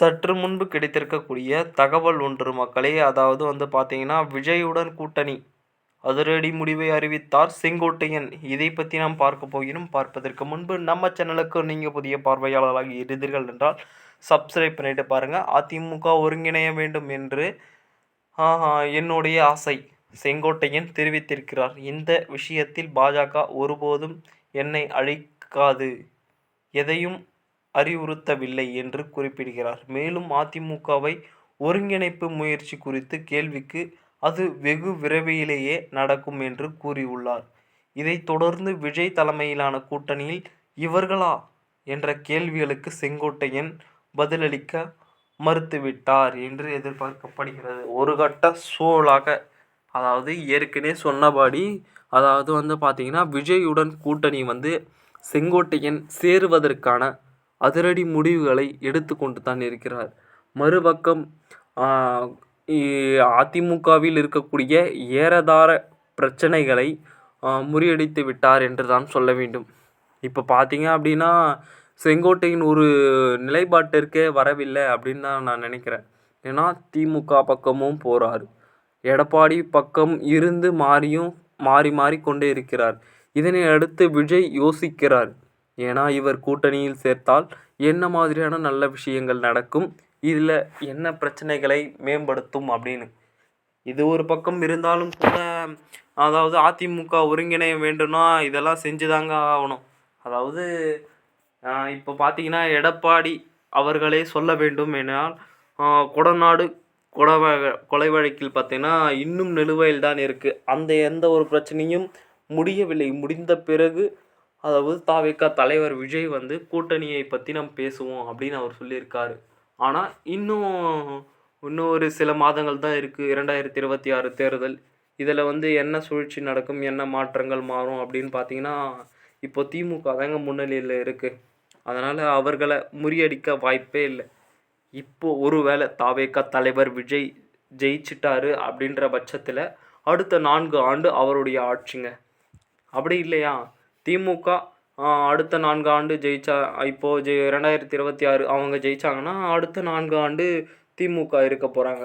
சற்று முன்பு கிடைத்திருக்கக்கூடிய தகவல் ஒன்று மக்களே. அதாவது வந்து பார்த்தீங்கன்னா விஜயுடன் கூட்டணி. அதிரடி முடிவை அறிவித்தார் செங்கோட்டையன். இதை பற்றி நாம் பார்க்க போகிறோம். பார்ப்பதற்கு முன்பு நம்ம சேனலுக்கு நீங்கள் புதிய பார்வையாளராக இருந்தீர்கள் என்றால் சப்ஸ்கிரைப் பண்ணிட்டு பாருங்கள் அதிமுக ஒருங்கிணைய வேண்டும் என்று என்னுடைய ஆசை. செங்கோட்டையன் தெரிவித்திருக்கிறார். இந்த விஷயத்தில் பாஜக ஒருபோதும் என்னை அழிக்காது. எதையும் அறிவுறுத்தவில்லை என்று குறிப்பிடுகிறார். மேலும் அதிமுகவை ஒருங்கிணைப்பு முயற்சி குறித்து கேள்விக்கு அது வெகு விரைவிலேயே நடக்கும் என்று கூறியுள்ளார். இதைத் தொடர்ந்து விஜய் தலைமையிலான கூட்டணியில் இவர்களா என்ற கேள்விகளுக்கு செங்கோட்டையன் பதிலளிக்க மறுத்துவிட்டார் என்று எதிர்பார்க்கப்படுகிறது. ஒரு கட்ட சூழலாக அதாவது ஏற்கனவே சொன்னபடி அதாவது வந்து பார்த்திங்கன்னா விஜயுடன் கூட்டணி வந்து செங்கோட்டையன் சேருவதற்கான அதிரடி முடிவுகளை எடுத்து கொண்டு தான் இருக்கிறார். மறுபக்கம் அதிமுகவில் இருக்கக்கூடிய ஏறதார பிரச்சனைகளை முறியடித்து விட்டார் என்று தான் சொல்ல வேண்டும். இப்போ பார்த்தீங்க அப்படின்னா செங்கோட்டையின் ஒரு நிலைப்பாட்டிற்கே வரவில்லை அப்படின்னு தான் நான் நினைக்கிறேன். ஏன்னா திமுக பக்கமும் போகிறார் எடப்பாடி பக்கம் இருந்து மாறியும் மாறி மாறி கொண்டே இருக்கிறார். இதனை அடுத்து விஜய் யோசிக்கிறார். ஏன்னா இவர் கூட்டணியில் சேர்த்தால் என்ன மாதிரியான நல்ல விஷயங்கள் நடக்கும்? இதில் என்ன பிரச்சனைகளை மேம்படுத்தும் அப்படின்னு? இது ஒரு பக்கம் இருந்தாலும் கூட அதாவது அதிமுக ஒருங்கிணைய வேண்டும்னா இதெல்லாம் செஞ்சு தாங்க ஆகணும். அதாவது இப்போ பார்த்தீங்கன்னா எடப்பாடி அவர்களே சொல்ல வேண்டும் எனால் கொடநாடு கொலை கொலை வழக்கில் பார்த்தீங்கன்னா இன்னும் நிலுவையில் தான் இருக்குது அந்த எந்த ஒரு பிரச்சனையும் முடியவில்லை. முடிந்த பிறகு அதாவது தாவேக்கா தலைவர் விஜய் வந்து கூட்டணியை பற்றி நம்ம பேசுவோம் அப்படின்னு அவர் சொல்லியிருக்காரு. ஆனால் இன்னும் இன்னும் ஒரு சில மாதங்கள் தான் இருக்குது இரண்டாயிரத்தி இருபத்தி ஆறு தேர்தல். இதில் வந்து என்ன சூழ்ச்சி நடக்கும் என்ன மாற்றங்கள் மாறும் அப்படின்னு பார்த்தீங்கன்னா இப்போ திமுக தாங்க முன்னிலையில் இருக்குது அதனால் அவர்களை முறியடிக்க வாய்ப்பே இல்லை. இப்போ ஒருவேளை தாவேக்கா தலைவர் விஜய் ஜெயிச்சிட்டாரு அப்படின்ற பட்சத்தில் அடுத்த நான்கு ஆண்டு அவருடைய ஆட்சிங்க. அப்படி இல்லையா? திமுக அடுத்த நான்கு ஆண்டு ஜெயிச்சா இப்போது ஜெ ரெண்டாயிரத்தி இருபத்தி ஆறு அவங்க ஜெயித்தாங்கன்னா அடுத்த நான்கு ஆண்டு திமுக இருக்க போகிறாங்க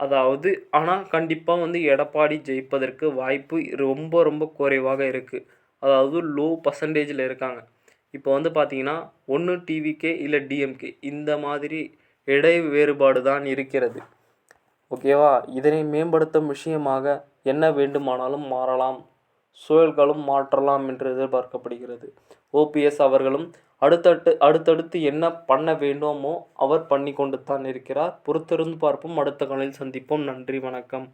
அதாவது ஆனால் கண்டிப்பாக வந்து எடப்பாடி ஜெயிப்பதற்கு வாய்ப்பு ரொம்ப ரொம்ப குறைவாக இருக்குது அதாவது லோ பர்சன்டேஜில் இருக்காங்க. இப்போ வந்து பார்த்தீங்கன்னா ஒன்று டிவிகே இல்லை டிஎம்கே இந்த மாதிரி இடை வேறுபாடு தான் இருக்கிறது. ஓகேவா? இதனை மேம்படுத்தும் விஷயமாக என்ன வேண்டுமானாலும் மாறலாம். சூழல்களும் மாற்றலாம் என்று எதிர்பார்க்கப்படுகிறது. ஓபிஎஸ் அவர்களும் அடுத்தடுத்து அடுத்தடுத்து என்ன பண்ண வேண்டுமோ அவர் பண்ணி கொண்டு தான் இருக்கிறார். பொறுத்திருந்து பார்ப்போம். அடுத்த காலையில் சந்திப்போம். நன்றி. வணக்கம்.